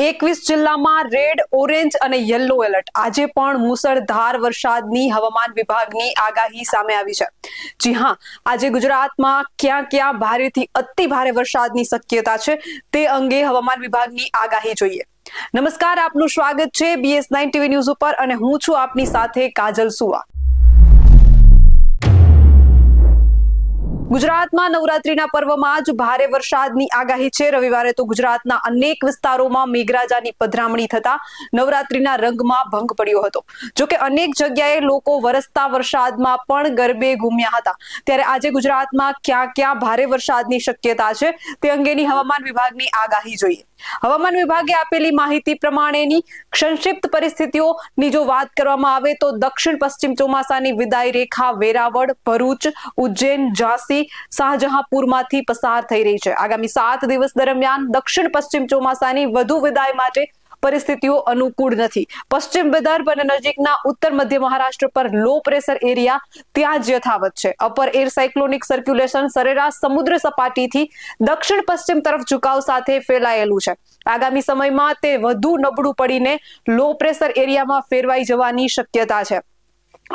એકવીસ જિલ્લામાં red, orange અને યલો એલર્ટ. આજે પણ મુસળધાર વરસાદની હવામાન વિભાગની આગાહી સામે આવી છે. જી હા, આજે ગુજરાતમાં ક્યાં ક્યાં ભારેથી અતિ ભારે વરસાદની શક્યતા છે તે અંગે હવામાન વિભાગની આગાહી જોઈએ. નમસ્કાર, આપનું સ્વાગત છે બીએસ નાઇન ટીવી ન્યૂઝ ઉપર અને હું છું આપની સાથે કાજલ સુવા. ગુજરાતમાં નવરાત્રીના પર્વમાં જ ભારે વરસાદની આગાહી છે. રવિવારે તો ગુજરાતના અનેક વિસ્તારોમાં મેઘરાજાની પધરામણી થતા નવરાત્રીના રંગમાં ભંગ પડ્યો હતો. જોકે અનેક જગ્યાએ લોકો વરસતા વરસાદમાં પણ ગરબે ઘૂમ્યા હતા. ત્યારે આજે ગુજરાતમાં ક્યાં ક્યાં ભારે વરસાદની શક્યતા છે તે અંગેની હવામાન વિભાગની આગાહી જોઈએ. હવામાન વિભાગે આપેલી માહિતી પ્રમાણેની સંક્ષિપ્ત પરિસ્થિતિઓની જો વાત કરવામાં આવે તો દક્ષિણ પશ્ચિમ ચોમાસાની વિદાય રેખા વેરાવળ, ભરૂચ, ઉજ્જૈન, ઝાંસી શાહજહાંપુરમાંથી પસાર થઈ રહી છે. આગામી સાત દિવસ દરમિયાન દક્ષિણ પશ્ચિમ ચોમાસાની વધુ વિદાય માટે પરિસ્થિતિઓ અનુકૂળ નથી. પશ્ચિમ વિદર્ભ અને નજીકના ઉત્તર મધ્ય મહારાષ્ટ્ર પર લો પ્રેશર એરિયા ત્યાં જ યથાવત છે. અપર એર સાયક્લોનિક સર્ક્યુલેશન સરેરાશ સમુદ્ર સપાટીથી દક્ષિણ પશ્ચિમ તરફ ઝુકાવ સાથે ફેલાયેલું છે. આગામી સમયમાં તે વધુ નબળું પડીને લો પ્રેશર એરિયામાં ફેરવાઈ જવાની શક્યતા છે.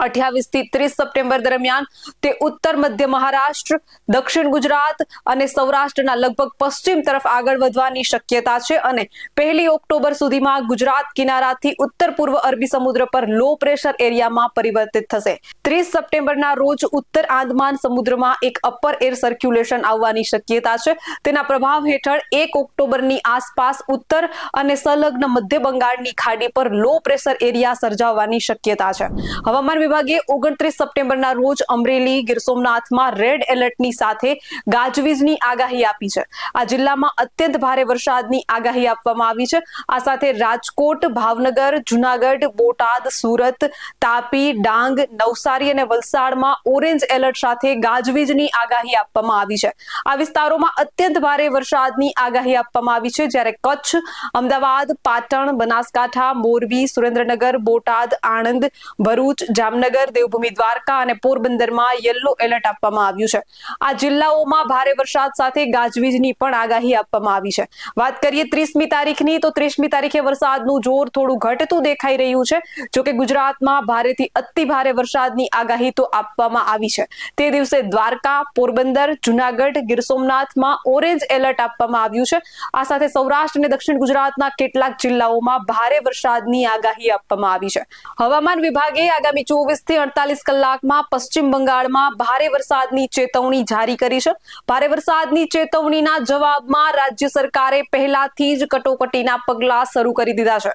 અઠ્યાવીસથી ત્રીસ સપ્ટેમ્બર દરમિયાન તે ઉત્તર મધ્ય મહારાષ્ટ્ર, દક્ષિણ ગુજરાત અને સૌરાષ્ટ્રના લગભગ પશ્ચિમ તરફ આગળ વધવાની શક્યતા છે અને પહેલી ઓક્ટોબર સુધીમાં ગુજરાત કિનારાથી ઉત્તર પૂર્વ અરબી સમુદ્ર પર લો પ્રેશર એરિયામાં પરિવર્તિત થશે. ત્રીસ સપ્ટેમ્બરના રોજ ઉત્તર આંદમાન સમુદ્રમાં એક અપર એર સર્ક્યુલેશન આવવાની શક્યતા છે. તેના પ્રભાવ હેઠળ એક ઓક્ટોબરની આસપાસ ઉત્તર અને સંલગ્ન મધ્ય બંગાળની ખાડી પર લો પ્રેશર એરિયા સર્જાવવાની શક્યતા છે. હવામાન વિભાગે ઓગણત્રીસ સપ્ટેમ્બરના રોજ અમરેલી ગીર સોમનાથમાં રેડ એલર્ટની સાથે ગાજવીજની આગાહી આપી છે. આ જિલ્લામાં અત્યંત ભારે વરસાદની આગાહી આપવામાં આવી છે. આ સાથે રાજકોટ, ભાવનગર, જુનાગઢ, બોટાદ, સુરત, તાપી, ડાંગ, નવસારી અને વલસાડમાં ઓરેન્જ એલર્ટ સાથે ગાજવીજની આગાહી આપવામાં આવી છે. આ વિસ્તારોમાં અત્યંત ભારે વરસાદની આગાહી આપવામાં આવી છે. જ્યારે કચ્છ, અમદાવાદ, પાટણ, બનાસકાંઠા, મોરબી, સુરેન્દ્રનગર, બોટાદ, આણંદ, ભરૂચ, જામનગર જામનગર, દેવભૂમિ દ્વારકા અને પોરબંદરમાં યલો એલર્ટ આપવામાં આવ્યું છે. આ જિલ્લાઓમાં ભારે વરસાદ સાથે ગાજવીજની પણ આગાહી આપવામાં આવી છે. વાત કરીએ ત્રીસમી તારીખની, તો ત્રીસમી તારીખે વરસાદનું જોર થોડું ઘટતું દેખાઈ રહ્યું છે જોકે ગુજરાતમાં ભારેથી અતિ ભારે વરસાદની આગાહી તો આપવામાં આવી છે. તે દિવસે દ્વારકા, પોરબંદર, જુનાગઢ, ગીર સોમનાથમાં ઓરેન્જ એલર્ટ આપવામાં આવ્યું છે. આ સાથે સૌરાષ્ટ્ર અને દક્ષિણ ગુજરાતના કેટલાક જિલ્લાઓમાં ભારે વરસાદની આગાહી આપવામાં આવી છે. હવામાન વિભાગે આગામી ચોવીસ થી અડતાલીસ કલાકમાં પશ્ચિમ બંગાળમાં ભારે વરસાદની ચેતવણી જારી કરી છે. ભારે વરસાદની ચેતવણીના જવાબમાં રાજ્ય સરકારે પહેલાથી જ કટોકટીના પગલા શરૂ કરી દીધા છે.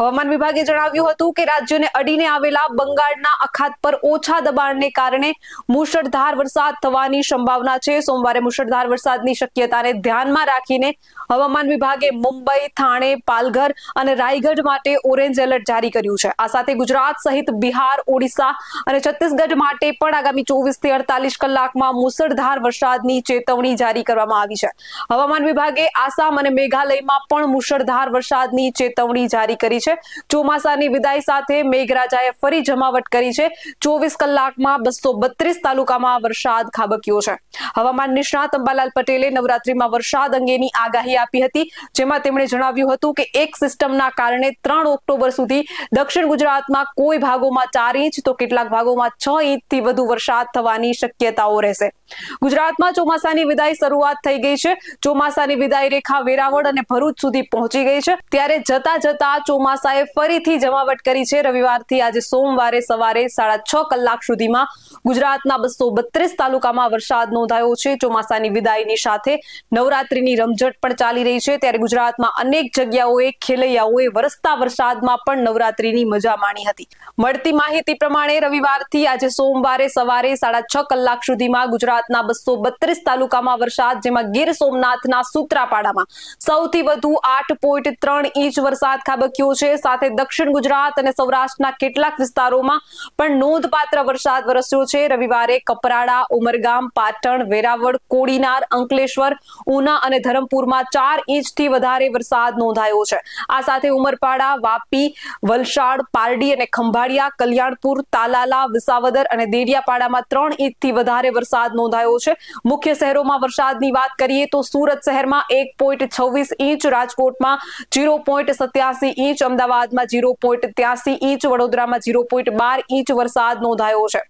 હવામાન વિભાગે જણાવ્યું હતું કે રાજ્યને અડીને આવેલા બંગાળના અખાત પર ઓછા દબાણને કારણે મુશળધાર વરસાદ થવાની સંભાવના છે. સોમવારે મુશળધાર વરસાદની શક્યતાને ધ્યાનમાં રાખીને હવામાન વિભાગે મુંબઈ, થાણે, પાલઘર અને રાયગઢ માટે ઓરેન્જ એલર્ટ જારી કર્યું છે. આ સાથે ગુજરાત સહિત બિહાર, ઓડિશા અને છત્તીસગઢ માટે પણ આગામી ચોવીસથી અડતાલીસ કલાકમાં મુસળધાર વરસાદની ચેતવણી જારી કરવામાં આવી છે. હવામાન વિભાગે આસામ અને મેઘાલયમાં પણ મુશળધાર વરસાદની ચેતવણી જારી કરી છે. ચોમાસાની વિદાય સાથે મેઘરાજાએ ફરી જમાવટ કરી છે. ચોવીસ કલાકમાં બસો બત્રીસ તાલુકામાં વરસાદ ખાબક્યો છે. હવામાન નિષ્ણાત અંબાલાલ પટેલે નવરાત્રીમાં વરસાદ અંગેની આગાહી આપી હતી, જેમાં તેમણે જણાવ્યું હતું કે એક સિસ્ટમના કારણે ત્રણ ઓક્ટોબર સુધી દક્ષિણ ગુજરાતમાં કોઈ ભાગોમાં ચાર ઇંચ તો કેટલાક ભાગોમાં છ ઇંચથી વધુ વરસાદ થવાની શક્યતાઓ રહેશે. ગુજરાતમાં ચોમાસાની વિદાય શરૂઆત થઈ ગઈ છે. ચોમાસાની વિદાય રેખા વેરાવળ અને ભરૂચ સુધી પહોંચી ગઈ છે. ત્યારે જતા જતા ચોમાસાએ ફરીથી જમાવટ કરી છે. રવિવારથી આજે સોમવારે સવારે સાડા છ કલાક સુધીમાં ગુજરાતના બસો બત્રીસ તાલુકામાં વરસાદ નોંધાયો છે. ચોમાસાની વિદાયની સાથે નવરાત્રીની રમઝટ પણ ચાલી રહી છે. ત્યારે ગુજરાતમાં અનેક જગ્યાઓએ ખેલૈયાઓએ વરસતા વરસાદમાં પણ નવરાત્રીની મજા માણી હતી. મળતી માહિતી પ્રમાણે રવિવારથી આજે સોમવારે સવારે સાડા છ કલાક સુધીમાં ગુજરાતના બસો બત્રીસ તાલુકામાં વરસાદ, જેમાં ગીર સોમનાથના સૂત્રાપાડામાં સૌથી વધુ આઠ પોઈન્ટ ત્રણ ઇંચ વરસાદ ખાબક્યો છે. સાથે દક્ષિણ ગુજરાત અને સૌરાષ્ટ્રના કેટલાક વિસ્તારોમાં પણ નોંધપાત્ર વરસાદ વરસ્યો છે. રવિવારે કપરાડા, ઉમરગામ, પાટણ, વેરાવળ, કોડીનાર, અંકલેશ્વર, ઉના અને ધરમપુરમાં ચાર ઇંચથી વધારે વરસાદ નોંધાયો છે. આ સાથે ઉમરપાડા, વાપી, વલસાડ, પારડી અને ખંભાળિયા, કલ્યાણપુર રાધનપુર તાલાલા, વિસાવદર અને દેડિયાપાડામાં ત્રણ ઇંચથી વધારે વરસાદ નોંધાયો છે. મુખ્ય શહેરોમાં વરસાદની વાત કરીએ તો સુરત શહેરમાં એક પોઈન્ટ છવ્વીસ ઇંચ, રાજકોટમાં જીરો પોઈન્ટ સત્યાસી ઇંચ, અમદાવાદમાં જીરો પોઈન્ટ ત્યાસી ઇંચ, વડોદરામાં જીરો પોઈન્ટ બાર ઇંચ વરસાદ નોંધાયો છે.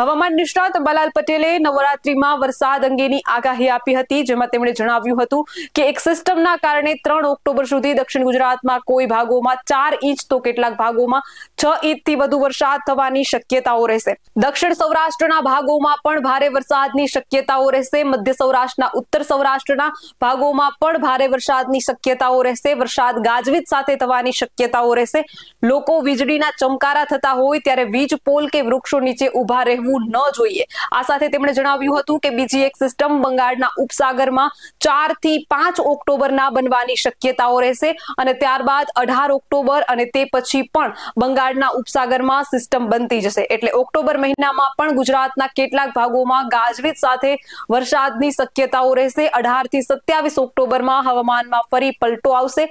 હવામાન નિષ્ણાત બલાલ પટેલે નવરાત્રીમાં વરસાદ અંગેની આગાહી આપી હતી, જેમાં તેમણે જણાવ્યું હતું કે એક સિસ્ટમના કારણે ત્રણ ઓક્ટોબર સુધી દક્ષિણ ગુજરાતમાં કોઈ ભાગોમાં ચાર ઇંચ તો કેટલાક ભાગોમાં છ ઇંચથી વધુ વરસાદ થવાની શક્યતાઓ રહેશે. દક્ષિણ સૌરાષ્ટ્રના ભાગોમાં પણ ભારે વરસાદની શક્યતાઓ રહેશે. મધ્ય સૌરાષ્ટ્રના, ઉત્તર સૌરાષ્ટ્રના ભાગોમાં પણ ભારે વરસાદની શક્યતાઓ રહેશે. વરસાદ ગાજવીજ સાથે થવાની શક્યતાઓ રહેશે. લોકો વીજળીના ચમકારા થતા હોય ત્યારે વીજ પોલ કે વૃક્ષો નીચે ઊભા રહેવું ન જોઈએ. આ સાથે તેમણે જણાવ્યું હતું કે બીજી એક સિસ્ટમ બંગાળના ઉપસાગરમાં ચારથી પાંચ ઓક્ટોબરના બનવાની શક્યતાઓ રહેશે અને ત્યારબાદ અઢાર ઓક્ટોબર અને તે પછી પણ બંગાળના ઉપસાગરમાં સિસ્ટમ બનતી જશે. એટલે ઓક્ટોબર મહિનામાં પણ ગુજરાતના કેટલાક ભાગોમાં ગાજવીજ સાથે વરસાદની શક્યતાઓ રહેશે. અઢારથી સત્યાવીસ ઓક્ટોબરમાં હવામાનમાં ફરી પલટો આવશે.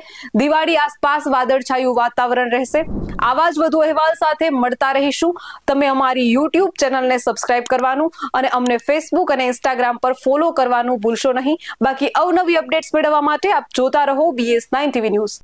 દિવાળી આસપાસ વાદળછાયું વાતાવરણ રહેશે. આવા જ વધુ અહેવાલ સાથે મળતા રહીશું. તમે અમારી યુટ્યુબ ચેનલને સબસ્ક્રાઇબ કરવાનું અને અમને ફેસબુક અને ઇન્સ્ટાગ્રામ પર ફોલો કરવાનું ભૂલશો નહીં. બાકી અવનવી અપડેટ્સ મેળવવા માટે આપ જોતા રહો બીએસ નાઇન ટીવી ન્યૂઝ